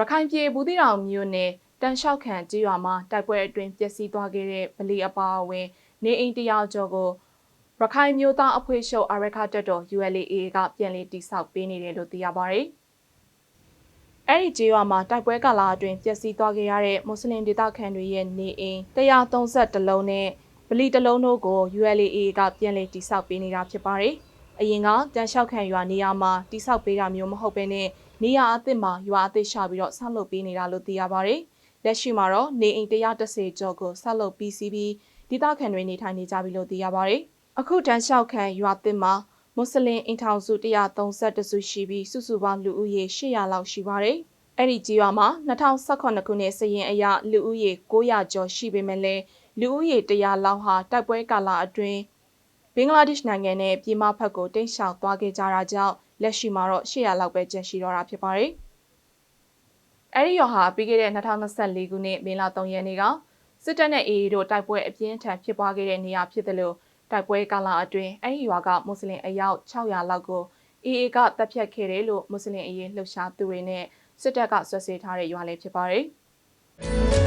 ရခိုင်ပြည်ဘူးတိတောင်မြို့နယ်တန်လျှောက်ခံကြေးရွာမှာတိုက်ပွဲအတွင်းပျက်စီးသွားခဲ့တဲ့ဗလီအပါအဝင် နေအိမ်တရာကျော်ကိုရခိုင်မျိုးသားအဖွဲ့ချုပ်အရခတက်တော် ULA ကပြန်လည်တိစောက်ပေးနေတယ်လို့သိရပါတယ်။အဲ့ဒီကြေးရွာမှာတိုက်ပွဲကာလအတွင်းပျက်စီးသွားခဲ့ရတဲ့မွတ်စလင်ဒေသခံတွေရဲ့နေအိမ်130လုံးနဲ့ဗလီတစ်လုံးတို့ကို ULA ကပြန်လည်တိစောက်ပေးနေတာဖြစ်ပါတယ်။အရင်ကတန်လျှောက်ခံရွာနေရာမှာတိစောက်ပေးတာမျိုးမဟုတ်ဘဲနဲ့ နေရာအသစ်မှာရွာအသစ်ရှာပြီးတော့ဆောက်လုပ်ပေးနေတာလို့သိရပါတယ်။လက်ရှိမှာတော့နေအိမ်130ကျော်ကိုဆောက်လုပ်ပြီးစီးပြီးဒေသခံတွေနေထိုင်နေကြပြီလို့သိရပါတယ်။အခုတန်းလျှောက်ခံရွာသစ်မှာမွတ်စလင်အင်ထောင်စု132စုရှိပြီးစုစုပေါင်းလူဦးရေ800လောက်ရှိပါတယ်။အဲ့ဒီကြီးရွာမှာ2018ခုနှစ်စရင်အရလူဦးရေ900ကျော်ရှိပေမဲ့လည်းလူဦးရေ100လောက်ဟာတိုက်ပွဲကာလအတွင်း ဘင်္ဂလားဒေ့ရှ်နိုင်ငံနဲ့ ပြည်မဖက်ကို တိတ်ရှောင်သွားခဲ့ကြတာကြောင့် လက်ရှိမှာတော့800လောက်ပဲ ကျန်ရှိတော့တာ ဖြစ်ပါတယ်။အဲဒီရွာဟာ ပြီးခဲ့တဲ့2024ခုနှစ် မေလ3ရက်နေ့က စစ်တပ်နဲ့ AA တို့ တိုက်ပွဲအပြင်းထန် ဖြစ်ပွားခဲ့တဲ့နေရာ ဖြစ်တယ်လို့တိုက်ပွဲကာလအတွင်း အဲဒီရွာက မွတ်စလင်အယောက်600လောက်ကို AA ကတပ်ဖြတ်ခဲ့တယ်လို့ မွတ်စလင်အရေး လှုပ်ရှားသူတွေနဲ့ စစ်တပ်ကဆွဆွေးထားတဲ့ ရွာလေးဖြစ်ပါတယ်။